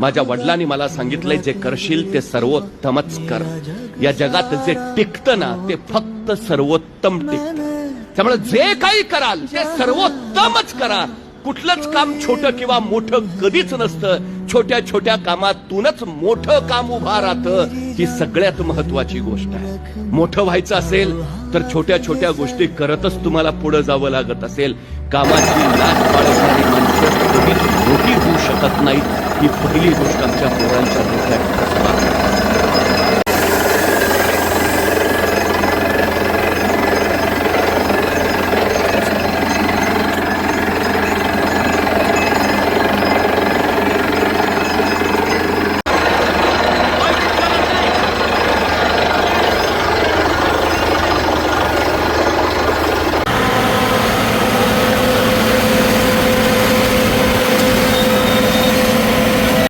माझ्या वडिलांनी मला सांगितलंय जे करशील ते सर्वोत्तमच कर. या जगात जे टिकतं ना ते फक्त सर्वोत्तम टिकत. त्यामुळे जे काही कराल ते सर्वोत्तमच करा. कुठलंच काम छोटं किंवा मोठं कधीच नसतं. छोट्या छोट्या कामातूनच मोठं काम उभा राहतं. ही सगळ्यात महत्वाची गोष्ट आहे. मोठं व्हायचं असेल तर छोट्या छोट्या गोष्टी करतच तुम्हाला पुढे जावं लागत असेल. कामाची लाच बाळगणारी माणसं कधीच मोठी होऊ शकत नाहीत ही पहिली गोष्ट आमच्या पोरांच्या डोक्यात बसवा.